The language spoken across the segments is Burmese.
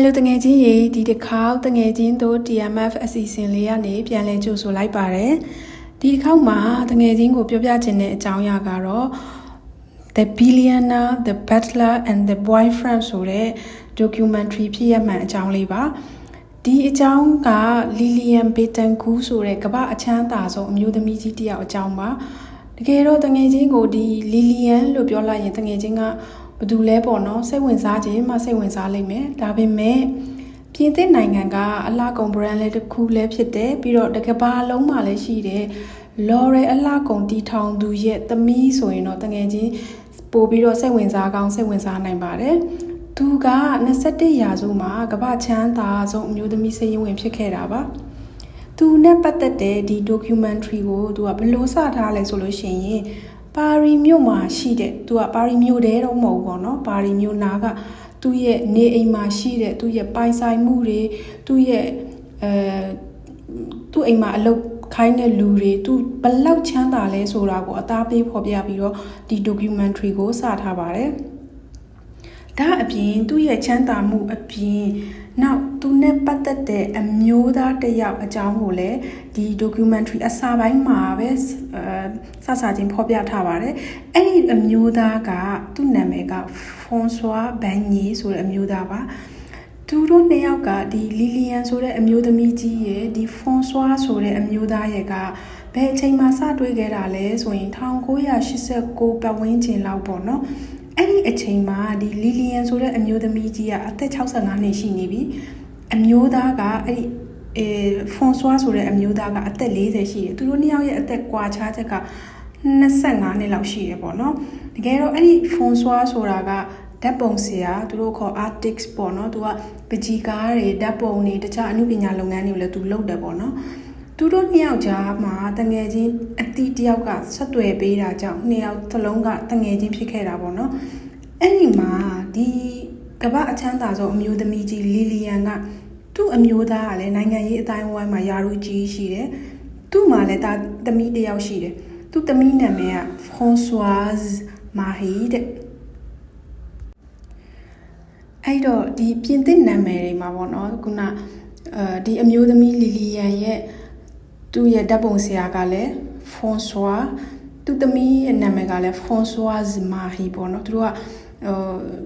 Hello တငယ်ချင်းရေဒီတစ်ခေါက်တငယ်ချင်းတို့ TMF အစီအစဉ်လေးကနေပြန်လည်ကြိုဆိုလိုက်ပါတယ်ဒီတစ်ခေါက်မှာတငယ်ချင်းကိုပြောပြချင်တဲ့အကြောင်းအရာကတော့ The Billionaire, The Butler and the Boyfriend ဆိုတဲ့ documentary ဖြစ်ရမှန်အကြောင်းလေးပါဒီအကြောင်းက Lillian Bettencourt ဆိုတဲ့ကမ္ဘာအချမ်းသာဆုံးအမျိုးသမီးကြီးတစ်ယောက်အကြောင်းပါတကယ်တော့တငယ်ချင်းကိုဒီ Lillian လို့ပြောလိုက်ရင်တငယ်ချင်းက ဘာတူလဲပေါ့နော်စိတ်ဝင်စားခြင်းမှစိတ်ဝင်စားလိမ့်မယ်ဒါပေမဲ့ပြင်သစ်နိုင်ငံကအလှကုန် brand လေးတစ်ခုလည်းဖြစ်တယ်ပြီးတော့တကဘာလုံးမှာလည်းရှိတယ် L'Oreal အလှကုန်တီထောင်သူရဲ့သမီးဆိုရင်တော့တငယ်ချင်းပို့ပြီးတော့စိတ်ဝင်စားကောင်းစိတ်ဝင်စားနိုင်ပါတယ်သူက21ရာစုမှာကမ္ဘာချမ်းသာဆုံးအမျိုးသမီးစည်ရင်ဝင်ဖြစ်ခဲ့တာပါသူနဲ့ပတ်သက်တဲ့ဒီ documentary ကိုသူကဘယ်လိုစထားလဲဆိုလို့ရှိရင် ပါရီမြို့မှာရှိတဲ့သူကပါရီမြို့တဲတော့မဟုတ်ဘူးပေါ့နော်ပါရီမြို့နာကသူ့ရဲ့နေအိမ်မှာရှိတဲ့သူ့ရဲ့ပိုင်ဆိုင်မှုတွေသူ့ရဲ့အဲသူ့အိမ်မှာအလုပ်ခိုင်းတဲ့လူတွေသူဘယ်လောက်ချမ်းသာလဲဆိုတာကိုအသားပေးဖော်ပြပြီးတော့ဒီ documentary ကိုစထားပါတယ်ဒါအပြင်သူ့ရဲ့ချမ်းသာမှုအပြင်နောက်သူနဲ့ပတ်သက်တဲ့အမျိုးသားတစ်ယောက်အကြောင်းကိုလည်း ဒီ documentary အစာပိုင်းမှာပဲအဲစစချင်းဖော်ပြထားပါတယ်အဲ့ဒီအမျိုးသားကသူ့နာမည်က François Bagné ဆိုတဲ့အမျိုးသားပါသူတို့နှစ်ယောက်ကဒီလီလီယန်ဆိုတဲ့အမျိုးသမီးကြီးရဲ့ဒီဖွန်ဆွာဆိုတဲ့အမျိုးသားရဲ့ကဘယ်အချိန်မှစတွေ့ခဲ့တာလဲဆိုရင်1989ပတ်ဝန်းကျင်လောက်ပေါ့နော်အဲ့ဒီအချိန်မှာဒီလီလီယန်ဆိုတဲ့အမျိုးသမီးကြီးကအသက်65နှစ်ရှိနေပြီအမျိုးသားကအဲ့ဒီ အဲဖွန်ဆွာဆိုတဲ့အမျိုးသားကအသက်40ရှိတယ်သူတို့နှစ်ယောက်ရဲ့အသက်ကွာခြားချက်က25နှစ်လောက်ရှိတယ်ပေါ့နော်တကယ်တော့အဲ့ဒီဖွန်ဆွာဆိုတာကဓာတ်ပုံဆရာသူတို့ခေါ် artist ပေါ့နော်သူကပကြီးကားတွေဓာတ်ပုံတွေတခြားအမှုပညာလုပ်ငန်းတွေကိုလည်းသူလုပ်တယ်ပေါ့နော်သူတို့နှစ်ယောက်ကြားမှာတငယ်ချင်းအတီးတယောက်ကဆက်သွယ်ပေးတာကြောင့်နှစ်ယောက်သလုံးကတငယ်ချင်းဖြစ်ခဲ့တာပေါ့နော်အဲ့ဒီမှာဒီကမ္ဘာအချမ်းသာဆုံးအမျိုးသမီးကြီးလီလီယန်က သူ့အမျိုးသားကလည်းနိုင်ငံရေးအတိုင်းအဝိုင်းမှာယာရုကြီးရှိတယ်သူ့မှာလည်းဒါသမီးတယောက်ရှိတယ်သူ့သမီးနာမည်က Françoise Marie တဲ့အဲ့တော့ဒီပြင်သစ်နာမည်တွေမှာပေါ့နော်ခုနအဲဒီအမျိုးသမီးလီလီယန်ရဲ့သူ့ရဲ့ဓာတ်ပုံဆရာကလည်းဖွန်ဆွာသူ့သမီးရဲ့နာမည်ကလည်းဖွန်ဆွာဇမာဟီပေါ့နော်သူတို့က ဟို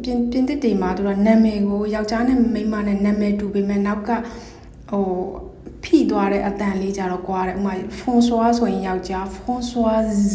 ပြင်ပြင်သစ်တွေမှာသူတို့ကနာမည်ကိုယောက်ျားနဲ့မိန်းမနဲ့နာမည်တူပေမဲ့နောက်ကဟို ဖိသွားတဲ့အတန်လေးကြတော့ကွာတယ်ဥမာဖွန်ဆွာဆိုရင်ယောက်ျားဖွန်ဆွာ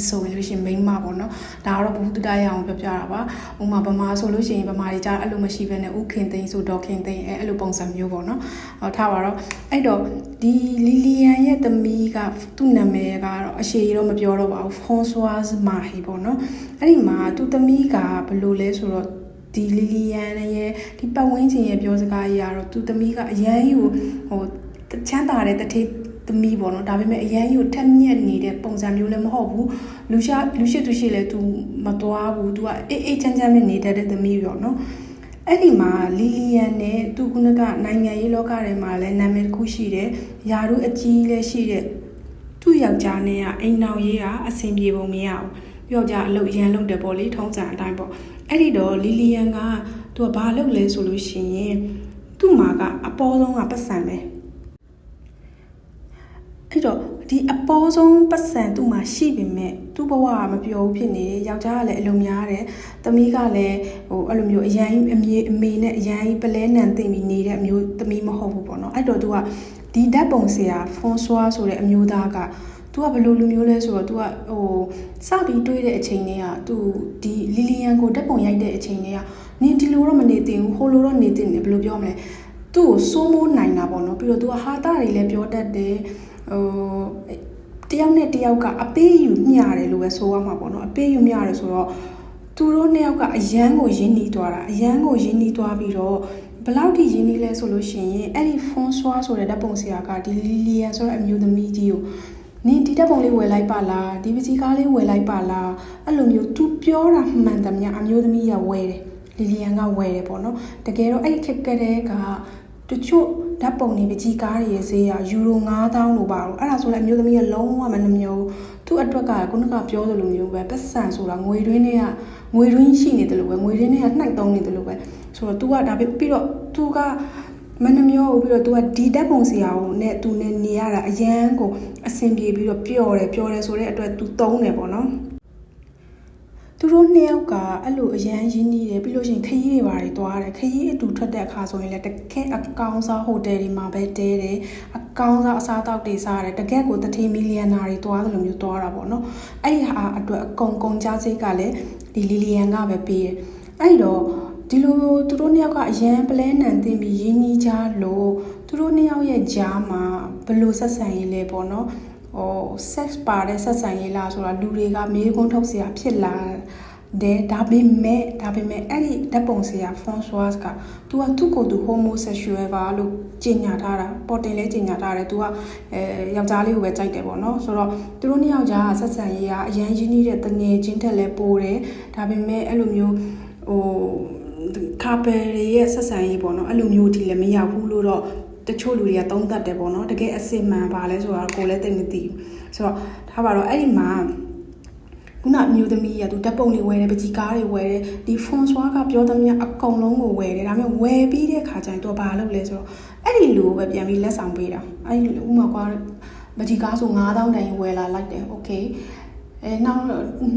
ဆိုလို့ရှိရင်မိန်းမပေါ့နော်ဒါကတော့ဘုသူတရားရအောင်ပြောပြတာပါဥမာဗမာဆိုလို့ရှိရင်ဗမာတွေကြားအဲ့လိုမရှိဘဲနဲ့ဥခင်သိန်းဆိုဒေါ်ခင်သိန်းအဲ့အဲ့လိုပုံစံမျိုးပေါ့နော်ဟောထားပါတော့အဲ့တော့ဒီလီလီယန်ရဲ့သမီးကသူ့နာမည်ကတော့အရှိတော့မပြောတော့ပါဘူးဖွန်ဆွာမာဟီပေါ့နော်အဲ့ဒီမှာသူ့သမီးကဘယ်လိုလဲဆိုတော့ဒီလီလီယန်ရဲ့ဒီပတ်ဝန်းကျင်ရဲ့ပြောစကားကြီးကတော့သူသမီးကအရန်ကြီးကိုဟို ချမ်းသာတဲ့တထေးသမီးပေါ့နော်ဒါပေမဲ့အရန်ကြီးကိုထက်မြက်နေတဲ့ပုံစံမျိုးလည်းမဟုတ်ဘူးလူရှာလူရှိသူရှိလဲ तू မသွားဘူး तू ကအေးအေးချမ်းချမ်းနဲ့နေတတ်တဲ့သမီးပေါ့နော်အဲ့ဒီမှာလီလီယန်နဲ့သူခုနကနိုင်ငံရေးလောကထဲမှာလည်းနာမည်တစ်ခုရှိတယ်။ယာရုအကြီးလည်းရှိတဲ့သူ့ယောက်ျားနဲ့ကအိမ်အောင်ရေးကအဆင်ပြေပုံမရဘူး။ယောက်ျားအလုပ်ရန်လုပ်တယ်ပေါ့လေထုံးစံအတိုင်းပေါ့။အဲ့ဒီတော့လီလီယန်ကသူကဘာလုပ်လဲဆိုလို့ရှိရင်သူ့မှာကအပေါ်ဆုံးကပတ်စံပဲ။အဲ့ တော့ဒီအပေါ်ဆုံးပတ်စံသူ့မှာရှိပေမဲ့သူ့ဘဝကမပြောဘူးဖြစ်နေတယ်ယောက်ျားကလည်းအလုံများတယ်သမီးကလည်းဟိုအဲ့လိုမျိုးအရန်အမေအမေနဲ့အရန်ပလဲနံသိမ့်ပြီးနေတဲ့အမျိုးသမီးမဟုတ်ဘူးပေါ့နော်အဲ့တော့သူကဒီဓာတ်ပုံဆရာဖွန်ဆွာဆိုတဲ့အမျိုးသားကသူကဘယ်လိုလူမျိုးလဲဆိုတော့ तू ကဟိုစပြီးတွေးတဲ့အချိန်တွေက तू ဒီလီလီယန်ကိုဓာတ်ပုံရိုက်တဲ့အချိန်တွေကနင်ဒီလိုတော့မနေသင့်ဘူးဟိုလိုတော့နေသင့်တယ်ဘယ်လိုပြောမလဲသူ့ကိုစိုးမိုးနိုင်တာပေါ့နော်ပြီးတော့ तू ကဟာတာတွေလည်းပြောတတ်တယ် ဟိုတယောက်နဲ့တယောက်ကအပေးယူမျှတယ်လို့ပဲဆိုရမှာပေါ့နော်အပေးယူမျှတယ်ဆိုတော့သူတို့နှစ်ယောက်ကအရန်ကိုရင်းနှီးသွားတာအရန်ကိုရင်းနှီးသွားပြီးတော့ဘလောက်ထိရင်းနှီးလဲဆိုလို့ရှိရင်အဲ့ဒီဖွန်ဆွာဆိုတဲ့ဓာတ်ပုံဆရာကဒီလီလီယန်ဆိုတဲ့အမျိုးသမီးကြီးကိုနင်ဒီဓာတ်ပုံလေးဝယ်လိုက်ပါလားဒီပစီကားလေးဝယ်လိုက်ပါလားအဲ့လိုမျိုးသူပြောတာမှန်တယ်များအမျိုးသမီးကဝယ်တယ်လီလီယန်ကဝယ်တယ်ပေါ့နော်တကယ်တော့အဲ့ဒီခက်ကတဲ့ကတချို့ ဓာတ်ပုံတွေပကြီးကားတွေရဲ့ဈေးကယူရို9000လို့ပါတော့အဲ့ဒါဆိုလည်းအမျိုးသမီးကလုံးဝမနှမျိုးသူ့အတွက်ကခုနကပြောသလိုမျိုးပဲပတ်စံဆိုတာငွေတွင်းတွေကငွေတွင်းရှိနေတယ်လို့ပဲငွေတွင်းတွေကနှိုက်သုံးနေတယ်လို့ပဲဆိုတော့ तू ကဒါပြီးတော့ तू က မနှမျောဘူးပြီးတော့ तू ကဒီဓာတ်ပုံဆရာကိုနဲ့ तू နဲ့နေရတာအရန်ကိုအဆင်ပြေပြီးတော့ပျော်တယ်ပျော်တယ်ဆိုတဲ့အတွက် तू သုံးတယ်ပေါ့နော် သူတို့နှစ်ယောက်ကအဲ့လိုအရန်ရင်းနှီးတယ်ပြီးလို့ရှိရင်ခရီးတွေပါတယ်တွားတယ်ခရီးအတူထွက်တဲ့အခါဆိုရင်လည်းတကယ်အကောင်းစားဟိုတယ်တွေမှာပဲတဲတယ်အကောင်းစားအစားအသောက်တွေစားတယ်တကယ်ကိုတထေးမီလီယံနာတွေတွားတယ်လို့မျိုးတွားတာပေါ့နော်အဲ့ဒီဟာအတွက်အကုန်ကုန်ကြားစိတ်ကလည်းဒီလီလီယံကပဲပေးတယ်အဲ့တော့ဒီလိုသူတို့နှစ်ယောက်ကအရန်ပလဲနံတင်ပြီးရင်းနှီးကြလို့သူတို့နှစ်ယောက်ရဲ့ကြားမှာဘယ်လိုဆက်ဆံရေးလဲပေါ့နော် ဟို sex ပါတဲ့ဆက်ဆံရေးလားဆိုတာလူတွေကမေးခွန်းထုတ်เสียဖြစ်လာတယ်ဒါပေမဲ့ဒါပေမဲ့အဲ့ဒီဓာတ်ပုံဆရာ François က तू ကသူ့ကိုယ်သူ homosexual ပါလို့ကြေညာထားတာပေါ်တင်လဲကြေညာထားတယ် तू ကအဲယောက်ျားလေးကိုပဲကြိုက်တယ်ပေါ့နော်ဆိုတော့သူတို့နှစ်ယောက်ကြားဆက်ဆံရေးကအရန်ရင်းနှီးတဲ့တငယ်ချင်းထက်လဲပိုတယ်ဒါပေမဲ့အဲ့လိုမျိုးဟိုကာပယ်တွေရဲ့ဆက်ဆံရေးပေါ့နော်အဲ့လိုမျိုးဒီလည်းမရောက်ဘူးလို့တော့ တချို့လူတွေကသုံးသပ်တယ်ပေါ့နော်တကယ်အစစ်မှန်ပါလဲဆိုတာကိုလည်းသိမသိဘူးဆိုတော့ဒါပါတော့အဲ့ဒီမှာခုနအမျိုးသမီးကသူဓာတ်ပုံတွေဝယ်တယ်ပကြီးကားတွေဝယ်တယ်ဒီဖွန်ဆွာကပြောသမျှအကုန်လုံးကိုဝယ်တယ်ဒါပေမဲ့ဝယ်ပြီးတဲ့ခါကျရင်သူကဘာလုပ်လဲဆိုတော့အဲ့ဒီလူကိုပဲပြန်ပြီးလက်ဆောင်ပေးတာအဲ့ဒီဥမာကွာပကြီးကားဆို9000တန်ဝယ်လာလိုက်တယ်โอเคအဲနောက်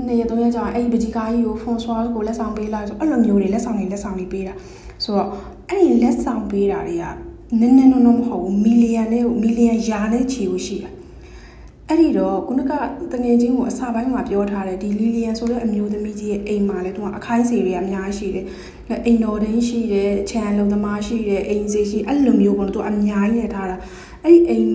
နေ့ရက်သုံးရက်ကြာအဲ့ဒီပကြီးကားကြီးကိုဖွန်ဆွာကိုလက်ဆောင်ပေးလိုက်ဆိုအဲ့လိုမျိုးတွေလက်ဆောင်တွေလက်ဆောင်တွေပေးတာဆိုတော့အဲ့ဒီလက်ဆောင်ပေးတာတွေက နည်းနည်းတော့မဟုတ်ဘူးမီလီယံနဲ့မီလီယံရာနဲ့ချီကိုရှိတာအဲ့ဒီတော့ခုနကတငယ်ချင်းကိုအစာပိုင်းမှာပြောထားတယ်ဒီလီလီယံဆိုတဲ့အမျိုးသမီးကြီးရဲ့အိမ်မှာလည်းသူကအခိုင်းစီတွေအများကြီးရှိတယ်အိမ်တော်ဒင်းရှိတယ်ခြံလုံသမားရှိတယ်အိမ်စီရှိအဲ့လိုမျိုးပေါ့သူအများကြီးနဲ့ထားတာအဲ့ဒီအိမ်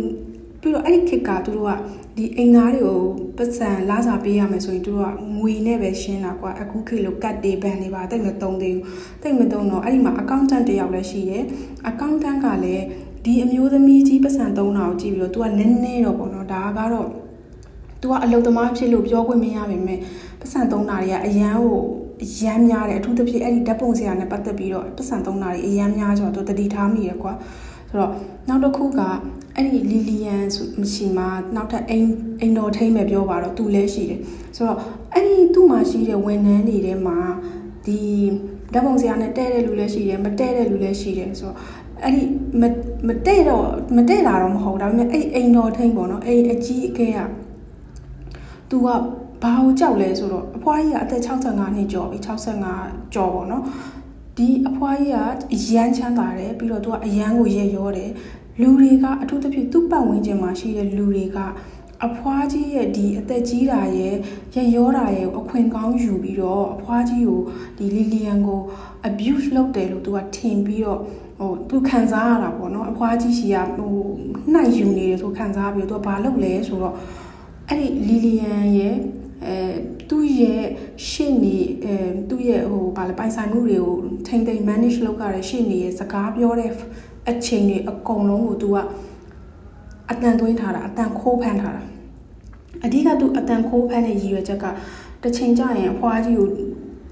ပြီးတော့အဲ့ဒီခေတ်ကသူတို့ကဒီအိမ်သားတွေကိုပတ်စံလာစာပေးရမယ်ဆိုရင်သူတို့ကငွေနဲ့ပဲရှင်းတာကွာအခုခေတ်လိုကတ်တေဘန်တွေပါတိတ်မသုံးသေးဘူးတိတ်မသုံးတော့အဲ့ဒီမှာအကောင့်တန့်တယောက်လည်းရှိတယ်အကောင့်တန့်ကလည်းဒီအမျိုးသမီးကြီးပတ်စံသုံးတာကိုကြည့်ပြီးတော့ तू ကနည်းနည်းတော့ပေါ့နော်ဒါကတော့ तू ကအလုသမားဖြစ်လို့ပြောခွင့်မရပါပဲပတ်စံသုံးတာတွေကအရန်ကိုအရန်များတယ်အထူးသဖြင့်အဲ့ဒီဓာတ်ပုံဆရာနဲ့ပတ်သက်ပြီးတော့ပတ်စံသုံးတာတွေအရန်များဆိုတော့ तू တတိထားမိရကွာ ဆိုတော့နောက်တစ်ခုကအဲ့ဒီလီလီယန်ဆိုမရှိမှာနောက်ထပ်အိမ်အိမ်တော်ထိမ့်မယ်ပြောပါတော့သူလည်းရှိတယ်ဆိုတော့အဲ့ဒီသူ့မှာရှိတဲ့ဝန်ထမ်းတွေထဲမှာဒီဓာတ်ပုံဆရာနဲ့တဲ့တဲ့လူလည်းရှိတယ်မတဲ့တဲ့လူလည်းရှိတယ်ဆိုတော့အဲ့ဒီမမတဲ့တော့မတဲ့တာတော့မဟုတ်ဒါပေမဲ့အဲ့အိမ်တော်ထိမ့်ပေါ့နော်အဲ့အကြီးအကဲကသူကဘာကိုကြောက်လဲဆိုတော့အဖွားကြီးကအသက်65နှစ်ကျော်ပြီ65ကျော်ပေါ့နော် ဒီအဖွားကြီးကအရန်ချမ်းသာတယ်ပြီးတော့သူကအရန်ကိုရက်ရောတယ်လူတွေကအထူးသဖြင့်သူ့ပတ်ဝန်းကျင်မှာရှိတဲ့လူတွေကအဖွားကြီးရဲ့ဒီအသက်ကြီးတာရဲ့ရရောတာရဲ့အခွင့်ကောင်းယူပြီးတော့အဖွားကြီးကိုဒီလီလီယန်ကို abuse လုပ်တယ်လို့သူကထင်ပြီးတော့ဟိုသူခံစားရတာပေါ့နော်အဖွားကြီးရှိကဟိုနှိုက်ယူနေတယ်ဆိုခံစားပြီးတော့သူကဘာလုပ်လဲဆိုတော့အဲ့ဒီလီလီယန်ရဲ့ အဲသူ့ရဲ့ရှင့်နေအဲသူ့ရဲ့ဟိုဗာလဲပိုင်ဆိုင်မှုတွေကိုထိမ့်သိမ့် manage လုပ်ရတဲ့ရှင့်နေရဲ့စကားပြောတဲ့အချိန်တွေအကုန်လုံးကို तू ကအတန်သွင်းထားတာအတန်ခိုးဖမ်းထားတာအဓိက तू အတန်ခိုးဖမ်းတဲ့ရည်ရွယ်ချက်ကတစ်ချိန်ကျရင်အဖွားကြီးကို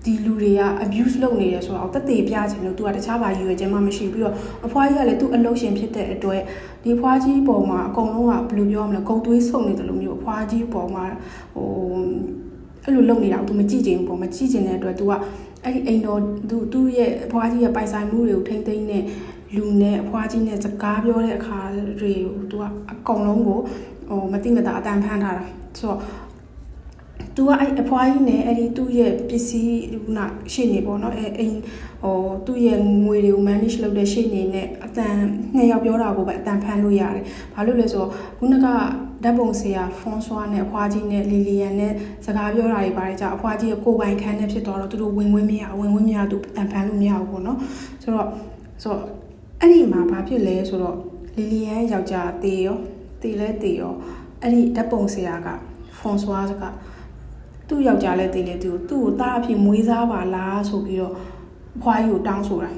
ဒီလူတွေက abuse လုပ်နေတယ်ဆိုတော့တက်သေးပြချင်လို့သူကတခြားဘာရည်ရွယ်ချက်မှမရှိပြီးတော့အဖွားကြီးကလည်းသူ့အလုပ်ရှင်ဖြစ်တဲ့အတွက်ဒီအဖွားကြီးပုံမှာအကုန်လုံးကဘယ်လိုပြောရမလဲဂုံသွေးဆုံနေတယ်လို့မျိုးအဖွားကြီးပုံမှာဟိုအဲ့လိုလုပ်နေတာသူမကြည့်ချင်ဘူးပုံမကြည့်ချင်တဲ့အတွက်သူကအဲ့ဒီအိမ်တော်သူသူ့ရဲ့အဖွားကြီးရဲ့ပိုင်ဆိုင်မှုတွေကိုထိမ့်သိမ့်နဲ့လူနဲ့အဖွားကြီးနဲ့စကားပြောတဲ့အခါတွေကိုသူကအကုန်လုံးကိုဟိုမတိမတာအတန်ဖန်ထားတာဆိုတော့ तू ကအဲ့အဖွားကြီးနဲ့အဲ့ဒီသူ့ရဲ့ပစ္စည်းခုနရှေ့နေပေါ့နော်အဲအိမ်ဟိုသူ့ရဲ့ငွေတွေကို manage လုပ်တဲ့ရှေ့နေနဲ့အတန်နှစ်ယောက်ပြောတာကိုပဲအတန်ဖမ်းလို့ရတယ်။ဘာလို့လဲဆိုတော့ခုနကဓာတ်ပုံဆရာဖွန်ဆွာနဲ့အဖွားကြီးနဲ့လီလီယန်နဲ့စကားပြောတာတွေပါတယ်ကြာအဖွားကြီးကကိုယ်ပိုင်ခန်းနဲ့ဖြစ်သွားတော့သူတို့ဝင်ဝင်မရဝင်ဝင်မရသူအတန်ဖမ်းလို့မရဘူးပေါ့နော်။ဆိုတော့ဆိုတော့အဲ့ဒီမှာဘာဖြစ်လဲဆိုတော့လီလီယန်ယောက်ျားတေရောတေလဲတေရောအဲ့ဒီဓာတ်ပုံဆရာကဖွန်ဆွာက သူ့ယောက်ျားလည်းတည်လေသူသူ့ကိုတားအဖြစ်မွေးစားပါလားဆိုပြီးတော့အဖွားကြီးကိုတောင်းဆိုတာ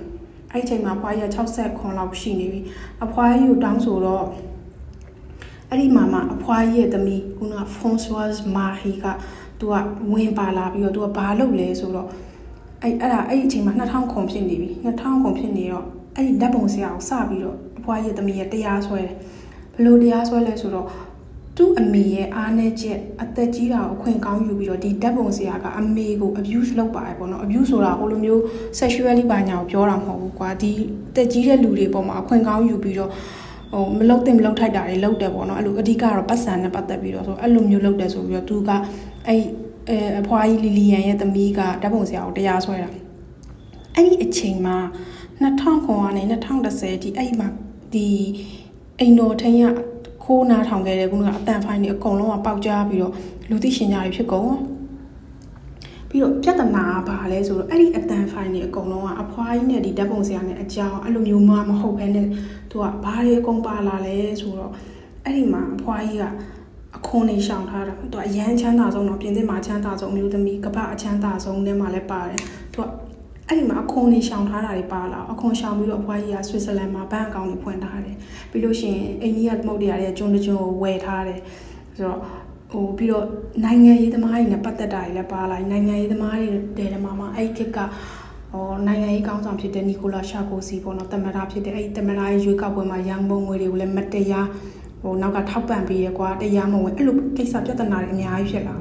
အဲ့ဒီချိန်မှာအဖွားကြီးက69လောက်ရှိနေပြီအဖွားကြီးကိုတောင်းဆိုတော့အဲ့ဒီမှာမှအဖွားကြီးရဲ့သမီးခုနက Françoise Marie ကသူကဝင်ပါလာပြီးတော့သူကဘာလုပ်လဲဆိုတော့အဲ့အဲ့ဒါအဲ့ဒီအချိန်မှာ2000ခွန်ဖြစ်နေပြီ2000ခွန်ဖြစ်နေတော့အဲ့ဒီဓာတ်ပုံဆရာကိုစပြီးတော့အဖွားကြီးရဲ့သမီးရဲ့တရားဆွဲတယ်ဘလို့တရားဆွဲလဲဆိုတော့ သူ့အမေရဲ့အားနဲ့ချက်အသက်ကြီးတာကိုအခွင့်ကောင်းယူပြီးတော့ဒီဓာတ်ပုံဆရာကအမေကို abuse လုပ်ပါတယ်ပေါ့နော် abuse ဆိုတာဟိုလိုမျိုး sexually ဘာညာကိုပြောတာမဟုတ်ဘူးကွာဒီအသက်ကြီးတဲ့လူတွေပေါ်မှာအခွင့်ကောင်းယူပြီးတော့ဟိုမလုတ်တင်မလုတ်ထိုက်တာတွေလုတ်တယ်ပေါ့နော်အဲ့လိုအဓိကတော့ပတ်စံနဲ့ပတ်သက်ပြီးတော့ဆိုအဲ့လိုမျိုးလုတ်တယ်ဆိုပြီးတော့သူကအဲ့အဲအဖွားကြီးလီလီယန်ရဲ့သမီးကဓာတ်ပုံဆရာကိုတရားစွဲတာအဲ့ဒီအချိန်မှာ2000ခွန်ကနေ2010ဒီအဲ့ဒီမှာဒီအိမ်တော်ထင်းရ ခိုးနာထောင်ခဲ့တဲ့ခုနကအတန်ဖိုင်းတွေအကုန်လုံးကပေါက်ကြားပြီးတော့လူသိရှင်ကြတွေဖြစ်ကုန်ပြီးတော့ပြဿနာကဘာလဲဆိုတော့အဲ့ဒီအတန်ဖိုင်တွေအကုန်လုံးကအဖွားကြီးနဲ့ဒီဓာတ်ပုံဆရာနဲ့အကြောင်းအဲ့လိုမျိုးမှမဟုတ်ဘဲနဲ့သူကဘာတွေအကုန်ပါလာလဲဆိုတော့အဲ့ဒီမှာအဖွားကြီးကအခွန်နေရှောင်ထားတာသူကအရန်ချမ်းသာဆုံးတော့ပြင်သစ်မှာချမ်းသာဆုံးအမျိုးသမီးကပ္ပအချမ်းသာဆုံးထဲမှာလည်းပါတယ်သူက အဲ့ဒီမှာအခွန်နေရှောင်ထားတာတွေပါလာအခွန်ရှောင်ပြီးတော့အဖွားကြီးကဆွစ်ဇာလန်မှာဘဏ်အကောင့်တွေဖွင့်ထားတယ်ပြီးလို့ရှိရင်အိန္ဒိယသမုတ်တရားတွေကျွန်းတကျွန်းကိုဝယ်ထားတယ်ဆိုတော့ဟိုပြီးတော့နိုင်ငံရေးသမားတွေနဲ့ပတ်သက်တာတွေလည်းပါလာနိုင်ငံရေးသမားတွေတဲတမှာမှာအဲ့ခက်ကဟောနိုင်ငံရေးကောင်းဆောင်ဖြစ်တဲ့နီကိုလာရှာကိုစီပေါ့နော်တမန်တော်ဖြစ်တဲ့အဲ့တမန်တော်ရဲ့ရွေးကောက်ပွဲမှာရန်ပုံငွေတွေကိုလည်းမတရားဟိုနောက်ကထောက်ပံ့ပေးရကွာတရားမဝင်အဲ့လိုကိစ္စပြဿနာတွေအများကြီးဖြစ်လာ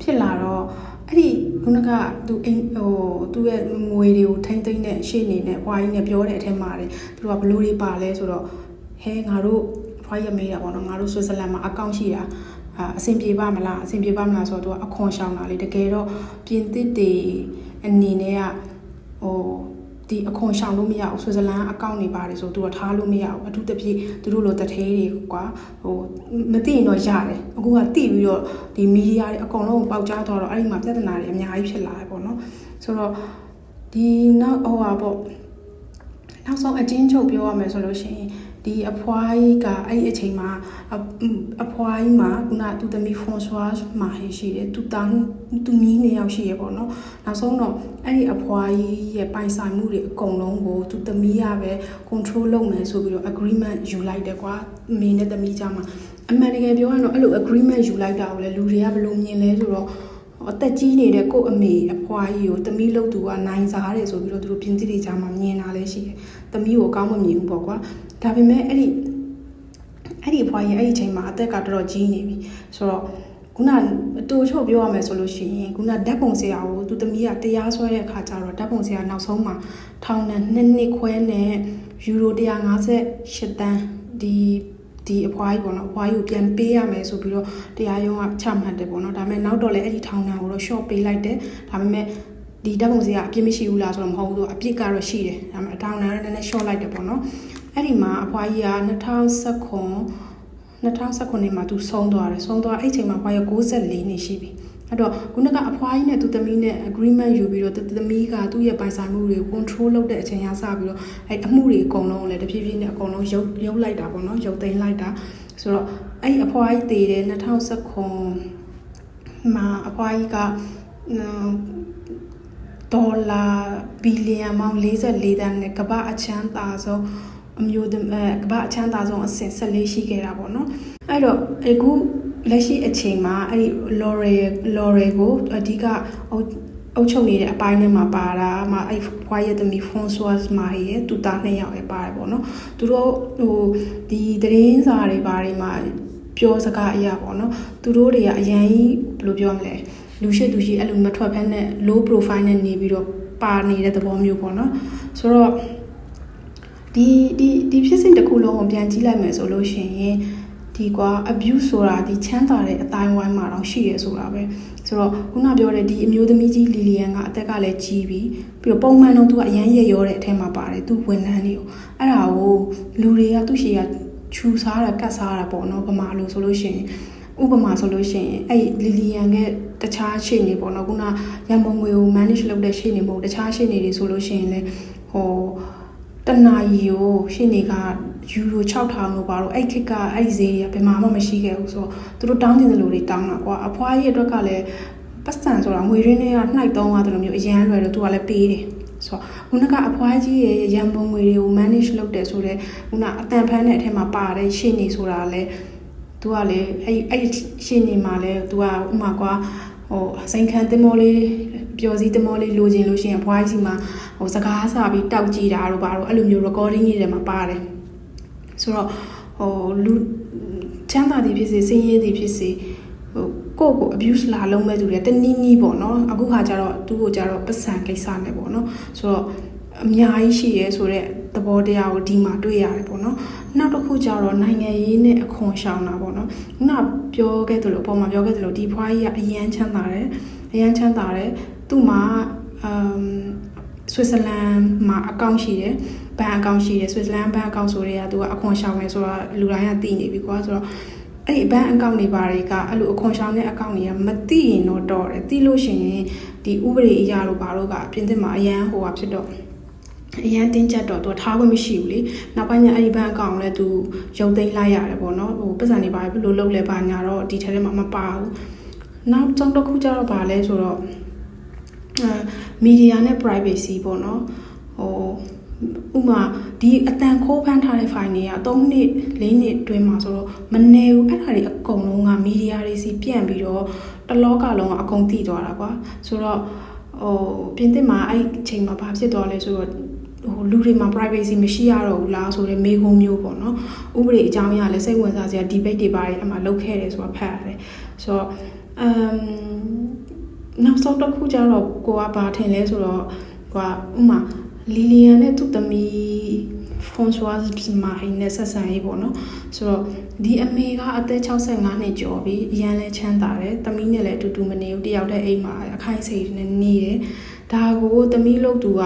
ဖြစ်လာတော့ အဲ့ဒီခုနကသူအိမ်ဟိုသူ့ရဲ့ငွေတွေကိုထိမ့်သိမ့်တဲ့ရှေ့နေနဲ့ဘွားကြီးနဲ့ပြောတဲ့အထက်မှာတယ်သူတို့ကဘလို့တွေပါလဲဆိုတော့ဟဲငါတို့ဘွားရမေးတာပေါ့နော်ငါတို့ဆွစ်ဇာလန်မှာအကောင့်ရှိတာအာအဆင်ပြေပါမလားအဆင်ပြေပါမလားဆိုတော့သူကအခွန်ရှောင်တာလေတကယ်တော့ပြင်သစ်တွေအနေနဲ့ကဟို ဒီအခွန်ရှောင်လို့မရဘူးဆွစ်ဇာလန်အကောင့်တွေပါတယ်ဆိုသူကထားလို့မရဘူးအထူးသဖြင့်သူတို့လိုတထဲတွေကွာဟိုမသိရင်တော့ရတယ်အခုကတိပြီးတော့ဒီမီဒီယာတွေအကုန်လုံးပေါက်ကြားသွားတော့အဲ့ဒီမှာပြဿနာတွေအများကြီးဖြစ်လာတယ်ပေါ့နော်ဆိုတော့ဒီနောက်ဟိုပါပေါ့နောက်ဆုံးအချင်းချုပ်ပြောရမယ်ဆိုလို့ရှိရင် ဒီအဖွားကြီးကအဲ့ဒီအချိန်မှာအဖွားကြီးမှာခုနသူသမီးဖွန်ဆွာမာဟေရှိတယ်သူတန်းသူမီးနှစ်ယောက်ရှိရပေါ့နော်နောက်ဆုံးတော့အဲ့ဒီအဖွားကြီးရဲ့ပိုင်ဆိုင်မှုတွေအကုန်လုံးကိုသူသမီးရပဲ control လုပ်မယ်ဆိုပြီးတော့ agreement ယူလိုက်တယ်ကွာမိနဲ့သမီးကြမှာအမှန်တကယ်ပြောရင်တော့အဲ့လို agreement ယူလိုက်တာကိုလည်းလူတွေကဘယ်လိုမြင်လဲဆိုတော့အသက်ကြီးနေတဲ့ကို့အမေအဖွားကြီးကိုတမီးလို့သူကနိုင်စားတယ်ဆိုပြီးတော့သူတို့ပြင်သစ်တွေကြားမှာမြင်တာလည်းရှိတယ်။တမီးကိုကောင်းမမြင်ဘူးပေါ့ကွာ။ ဒါပေမဲ့အဲ့ဒီအဲ့ဒီအဖွားကြီးအဲ့ဒီချိန်မှာအသက်ကတော်တော်ကြီးနေပြီ။ဆိုတော့ခုနအတူချုပ်ပြောရမယ်ဆိုလို့ရှိရင်ခုနဓာတ်ပုံဆရာကိုသူတမီးကတရားစွဲတဲ့အခါကျတော့ဓာတ်ပုံဆရာနောက်ဆုံးမှာထောင်နဲ့နှစ်နှစ်ခွဲနဲ့ယူရို158တန်းဒီဒီအဖွားကြီးပေါ့နော်အဖွားကြီးကိုပြန်ပေးရမယ်ဆိုပြီးတော့တရားရုံးကချမှတ်တယ်ပေါ့နော်ဒါပေမဲ့နောက်တော့လည်းအဲ့ဒီထောင်ဒဏ်ကိုတော့ short ပေးလိုက်တယ်ဒါပေမဲ့ဒီဓာတ်ပုံစရာအပြစ်မရှိဘူးလားဆိုတော့မဟုတ်ဘူးသူအပြစ်ကတော့ရှိတယ်ဒါပေမဲ့အထောင်ဒဏ်ကတော့နည်းနည်း short လိုက်တယ်ပေါ့နော် အဲ့ဒီမှာအဖွားကြီးက2019 2019မှာသူဆုံးသွားတယ်ဆုံးသွားအဲ့ချိန်မှာအဖွားကြီး64နှစ်ရှိပြီအဲ့တော့ခုနကအဖွားကြီးနဲ့သူသမီးနဲ့ agreement ယူပြီးတော့သူသမီးကသူ့ရဲ့ပိုင်ဆိုင်မှုတွေကို control လုပ်တဲ့အချိန်ကစပြီးတော့အဲ့အမှုတွေအကုန်လုံးလည်းတဖြည်းဖြည်းနဲ့အကုန်လုံးရုပ်ရုပ်လိုက်တာပေါ့နော်ရုပ်သိမ်းလိုက်တာဆိုတော့အဲ့အဖွားကြီးတည်တယ်2019မှာအဖွားကြီးကဒေါ်လာဘီလီယံပေါင်း44တန်းနဲ့ကမ္ဘာအချမ်းသာဆုံး အမျိုးသမအဲကမ္ဘာအချမ်းသာဆုံးအဆင့်14ရှိခဲ့တာပေါ့နော်အဲ့တော့အခုလက်ရှိအချိန်မှာအဲ့ဒီ L'Oreal L'Oreal ကိုအဓိကအုပ်အုပ်ချုပ်နေတဲ့အပိုင်းထဲမှာပါတာမှအဲ့ဘွားရဲ့သမီး François မာရဲ့တူတာနှစ်ယောက်ပဲပါတယ်ပေါ့နော်သူတို့ဟိုဒီသတင်းစာတွေဘာတွေမှာပြောစကားအရာပေါ့နော်သူတို့တွေကအရင်ဘယ်လိုပြောမလဲလူရှိသူရှိအဲ့လိုမထွက်ဖက်နဲ့ low profile နဲ့နေပြီးတော့ပါနေတဲ့သဘောမျိုးပေါ့နော်ဆိုတော့ ဒီဒီဒီဖြစ်စဉ်တစ်ခုလုံးကိုပြန်ကြည့်လိုက်မယ်ဆိုလို့ရှိရင်ဒီကွာ abuse ဆိုတာဒီချမ်းသာတဲ့အတိုင်းဝိုင်းမှာတော့ရှိရဆိုတာပဲဆိုတော့ခုနပြောတဲ့ဒီအမျိုးသမီးကြီးလီလီယန်ကအသက်ကလည်းကြီးပြီးပြီးတော့ပုံမှန်တော့သူကအရန်ရရောတဲ့အထက်မှာပါတယ်သူဝန်ထမ်းတွေကိုအဲ့ဒါကိုလူတွေကသူ့ရှေ့ကခြူစားတာကတ်စားတာပေါ့နော်ဗမာလိုဆိုလို့ရှိရင်ဥပမာဆိုလို့ရှိရင်အဲ့လီလီယန်ကတခြားရှေ့နေပေါ့နော်ခုနရန်ပုံငွေကို manage လုပ်တဲ့ရှေ့နေမဟုတ်တခြားရှေ့နေတွေဆိုလို့ရှိရင်လည်းဟို တနာရီကိုရှေ့နေကယူရို6000လို့ပါတော့အဲ့ခက်ကအဲ့ဒီဈေးတွေကဘယ်မှာမှမရှိခဲ့ဘူးဆိုတော့သူတို့တောင်းတင်တယ်လို့တွေတောင်းတာကွာအဖွားကြီးအတွက်ကလည်းပတ်စံဆိုတာငွေရင်းတွေကနှိုက်သုံးရတယ်လို့မျိုးအရန်လွယ်တော့သူကလည်းပေးတယ်ဆိုတော့ခုနကအဖွားကြီးရဲ့ရန်ပုံငွေတွေကို manage လုပ်တယ်ဆိုတော့ခုနအတန်ဖန်းတဲ့အထက်မှာပါတဲ့ရှေ့နေဆိုတာလည်းသူကလည်းအဲ့အဲ့ရှေ့နေမှာလည်းသူကဥမာကွာဟိုစိန်ခံတင်မောလေး ပျော်စီးတင်မောလေးလိုချင်လို့ရှိရင်ဘွားကြီးစီမှာဟိုစကားစာပြီးတောက်ကြည့်တာတို့ဘာလို့အဲ့လိုမျိုး recording တွေထဲမှာပါတယ်ဆိုတော့ဟိုလူထချမ်းသာသည်ဖြစ်စေစင်းရဲသည်ဖြစ်စေဟိုကိုယ့်ကို abuse လာလုံးမဲ့သူတွေတနည်းနည်းပေါ့နော်အခုခါကျတော့သူ့ကိုကျတော့ပတ်စံကိစ္စနဲ့ပေါ့နော်ဆိုတော့အများကြီးရှိရဲဆိုတော့သဘောတရားကိုဒီမှာတွေ့ရတယ်ပေါ့နော်နောက်တစ်ခုကျတော့နိုင်ငံရေးနဲ့အခွန်ရှောင်တာပေါ့နော်ခုနပြောခဲ့သလိုအပေါ်မှာပြောခဲ့သလိုဒီဖွားကြီးကအရန်ချမ်းသာတယ်အရန်ချမ်းသာတယ်သူ့မှာအမ်ဆွစ်ဇာလန်မှာအကောင့်ရှိတယ်ဘဏ်အကောင့်ရှိတယ်ဆွစ်ဇာလန်ဘဏ်အကောင့်ဆိုတွေကသူကအခွန်ရှောင်မယ်ဆိုတော့လူတိုင်းကသိနေပြီကွာဆိုတော့အဲ့ဒီဘဏ်အကောင့်တွေဘာတွေကအဲ့လိုအခွန်ရှောင်းတဲ့အကောင့်တွေကမသိရင်တော့တော့တယ်သိလို့ရှိရင်ဒီဥပဒေအရာတို့ဘာတို့ကပြင်သစ်မှာအရန်ဟိုဟာဖြစ်တော့အရန်တင်းကျပ်တော့သူကထားခွင့်မရှိဘူးလေနောက်ပိုင်းကျအဲ့ဒီဘဏ်အကောင့်လည်းသူရုပ်သိမ်းလိုက်ရတယ်ပေါ့နော်ဟိုပတ်စံတွေဘာဘယ်လိုလုပ်လဲဘာညာတော့ဒီထဲထဲမှာမပါဘူးနောက်ကြောင့်တစ်ခုကျတော့ဗာလဲဆိုတော့အဲ မီဒီယာနဲ့ privacy ပေါ့နော်ဟိုဥမာဒီအတန်ခိုးဖမ်းထားတဲ့ file တွေက3နှစ်4နှစ်တွင်းမှာဆိုတော့မနေဘူးအဲ့ဒါတွေအကုန်လုံးကမီဒီယာတွေစီပြန့်ပြီးတော့တလောကလုံးကအကုန်သိသွားတာကွာဆိုတော့ဟိုပြင်သစ်မှာအဲ့အချိန်မှာဘာဖြစ်သွားလဲဆိုတော့ဟိုလူတွေမှာ privacy မရှိရတော့ဘူးလားဆိုတော့မေးခွန်းမျိုးပေါ့နော်ဥပဒေအကြောင်းအရာလည်းစိတ်ဝင်စားစရာ debate တွေပါတယ်အမှလုပ်ခဲ့တယ်ဆိုတော့ဖတ်ရတယ်ဆိုတော့အမ် နောက်ဆုံးတစ်ခုကျတော့ကိုကဘာထင်လဲဆိုတော့ကိုကဥမာလီလီယန်နဲ့သူ့သမီးဖွန်ဆွားမာဟိနဲ့ဆက်ဆံရေးပေါ့နော်ဆိုတော့ဒီအမေကအသက်65နှစ်ကျော်ပြီအရန်လဲချမ်းသာတယ်သမီးနဲ့လည်းအတူတူမနေဘူးတယောက်တည်းအိမ်မှာအခိုင်စိတ်နဲ့နေတယ်ဒါကိုသမီးလို့သူက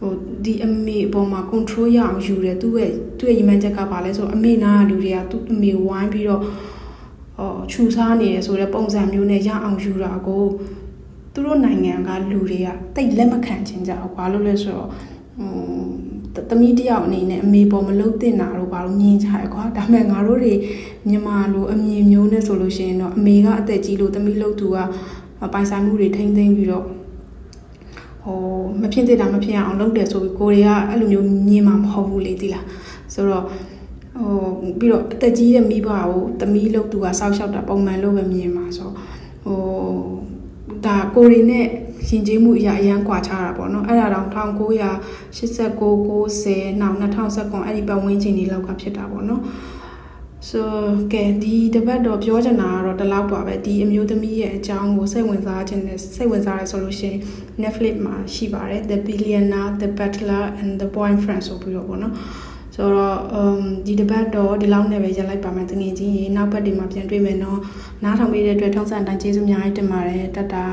ဟိုဒီအမေအပေါ်မှာ control ရအောင်ယူတယ်သူ့ရဲ့သူ့ရဲ့ရည်မှန်းချက်ကပါလဲဆိုတော့အမေနာကလူတွေကသူ့အမေဝိုင်းပြီးတော့ဟောခြူစားနေရဆိုတဲ့ပုံစံမျိုးနဲ့ရအောင်ယူတာကို သူတို့နိုင်ငံကလူတွေကတိတ်လက်မခံချင်ကြဘူးဘာလို့လဲဆိုတော့ဟိုသမီးတယောက်အနေနဲ့အမေပေါ်မလုတ်တင်တာတော့ဘာလို့မြင်ကြရကွာဒါပေမဲ့ငါတို့တွေမြန်မာလိုအမြင်မျိုးနဲ့ဆိုလို့ရှိရင်တော့အမေကအသက်ကြီးလို့သမီးလုတ်သူကပိုင်ဆိုင်မှုတွေထိမ့်သိမ့်ပြီးတော့ဟိုမဖြစ်တဲ့တာမဖြစ်အောင်လုပ်တယ်ဆိုပြီးကိုတွေကအဲ့လိုမျိုးမြင်မှာမဟုတ်ဘူးလေသိလားဆိုတော့ဟိုပြီးတော့အသက်ကြီးတဲ့မိဘကိုသမီးလုတ်သူကစောက်ရှောက်တာပုံမှန်လို့ပဲမြင်မှာဆိုဟို ဒါကိုရီနဲ့ရှင်ကျေးမှုအရာအရန်ကွာခြားတာပေါ့နော်အဲ့ဒါတော့1989 90နောက်2019အဲ့ဒီပတ်ဝန်းကျင်တွေလောက်ကဖြစ်တာပေါ့နော် so ကဲဒီတပတ်တော့ပြောချင်တာကတော့ဒီလောက်ပါပဲဒီအမျိုးသမီးရဲ့အကြောင်းကိုစိတ်ဝင်စားခြင်းနဲ့စိတ်ဝင်စားရဆိုလို့ရှိရင် Netflix မှာရှိပါတယ် The Billionaire The Bachelor and The Boyfriend ဆိုပြီးတော့ပေါ့နော် ဆိုတော့ um ဒီတပတ်တော့ဒီလောက်နဲ့ပဲရပ်လိုက်ပါမယ်တငယ်ချင်းရေနောက်ပတ်ဒီမှာပြန်တွေ့မယ်နော်နားထောင်ပေးတဲ့အတွက်ထုံးစံတိုင်းကျေးဇူးအများကြီးတင်ပါတယ်တတ်တာ